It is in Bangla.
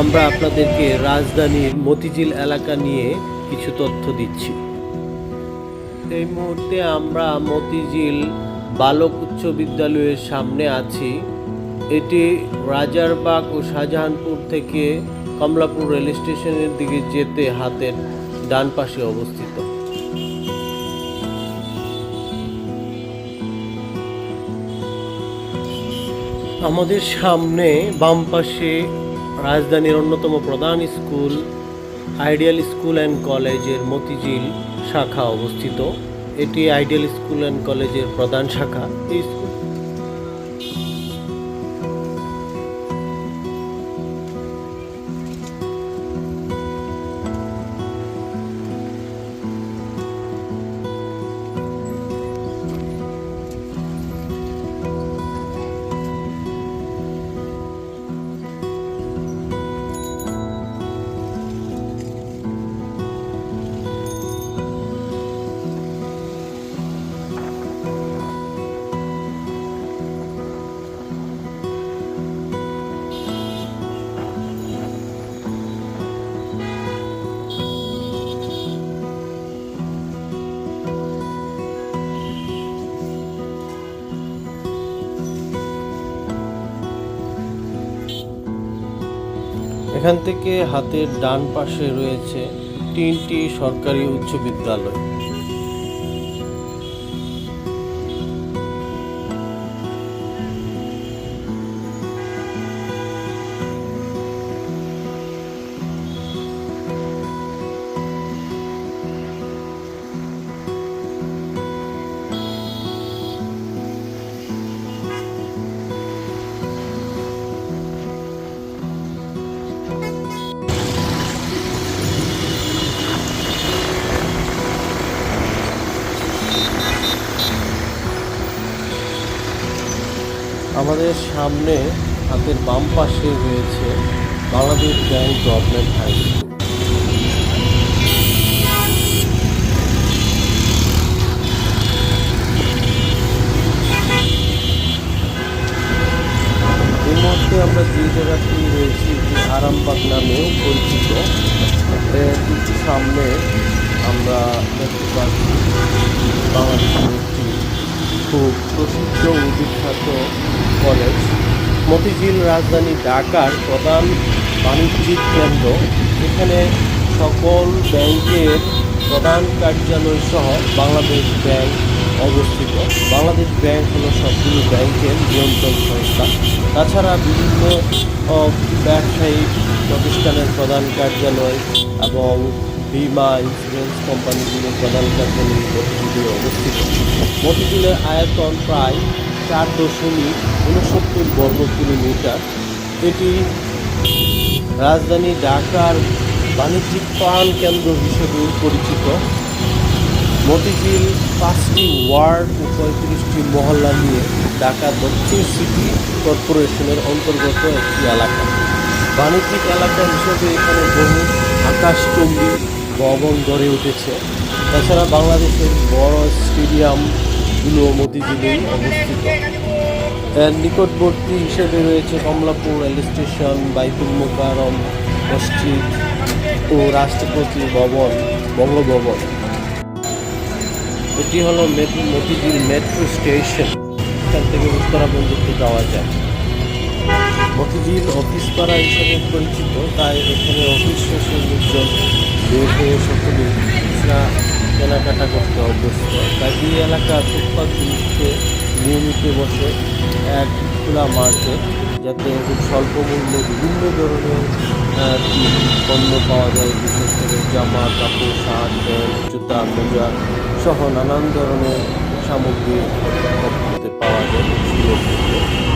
আমরা আপনাদেরকে রাজধানীর মতিঝিল এলাকা নিয়ে কিছু তথ্য দিচ্ছি। এই মুহূর্তে আমরা মতিঝিল বালক উচ্চ বিদ্যালয়ের সামনে আছি। এটি রাজারবাগ ও শাহজাহানপুর থেকে কমলাপুর রেল স্টেশনের দিকে যেতে হাতের ডান পাশে অবস্থিত। আমাদের সামনে বাম পাশে রাজধানীর অন্যতম প্রধান স্কুল, আইডিয়াল স্কুল অ্যান্ড কলেজের মতিঝিল শাখা অবস্থিত। এটি আইডিয়াল স্কুল অ্যান্ড কলেজের প্রধান শাখা। এই স্কুল এখান থেকে হাতের ডান পাশে রয়েছে তিনটি সরকারি উচ্চ বিদ্যালয়। আমাদের সামনে হাতের বাম পাশে রয়েছে বাংলাদেশ ব্যাংক গভর্নমেন্ট হাই এই মুহূর্তে আমরা যে জায়গাটি রয়েছি আরামবাগ নামেও পরিচিত। সামনে আমরা দেখতে পাচ্ছি বাংলাদেশের একটি খুব প্রসিদ্ধ ও বিখ্যাত কলেজ। মতিঝিল রাজধানী ঢাকার প্রধান বাণিজ্যিক কেন্দ্র। এখানে সকল ব্যাংকের প্রধান কার্যালয় সহ বাংলাদেশ ব্যাংক অবস্থিত। বাংলাদেশ ব্যাংক হলো সবগুলো ব্যাংকের নিয়ন্ত্রণ সংস্থা। তাছাড়া বিভিন্ন ব্যবসায়িক প্রতিষ্ঠানের প্রধান কার্যালয় এবং বিমা ইন্স্যুরেন্স কোম্পানিগুলোর প্রধান কার্যালয় অবস্থিত। মতিঝিলের আয়তন প্রায় চার দশমিক উনসত্তর বর্গ কিলোমিটার। এটি রাজধানী ঢাকার বাণিজ্যিক প্রাণ কেন্দ্র হিসেবেও পরিচিত। মতিঝিল পাঁচটি ওয়ার্ড ও পঁয়ত্রিশটি মহল্লা নিয়ে ঢাকা দক্ষিণ সিটি কর্পোরেশনের অন্তর্গত একটি এলাকা। বাণিজ্যিক এলাকা হিসেবে এখানে বহু আকাশচুম্বী ভবন গড়ে উঠেছে। তাছাড়া বাংলাদেশের বড় স্টেডিয়ামগুলো মতিঝিলেই অবস্থিত। এর নিকটবর্তী হিসেবে রয়েছে কমলাপুর রেল স্টেশন বাইতুল মোকারম মসজিদ ও রাষ্ট্রপতি ভবন, বঙ্গভবন। এটি হলো মতিঝিল মেট্রো স্টেশন। এখান থেকে উত্তরা যাওয়া যায়। মতিঝিল অফিস পাড়া হিসেবে পরিচিত, তাই এখানে অফিস লোকজন বের হয়ে সকলে খুচরা কেনাকাটা করতে অভ্যস্ত তাই এই এলাকা ফুটপাথগুলিতে নিয়মিত বসে এক খোলা মার্কেট, যাতে খুব স্বল্প মূল্যে বিভিন্ন ধরনের পণ্য পাওয়া যায়, বিশেষ করে জামা, কাপড়, শার্ট, প্যান্ট, জুতা, মোজা সহ নানান ধরনের সামগ্রী পাওয়া যায়।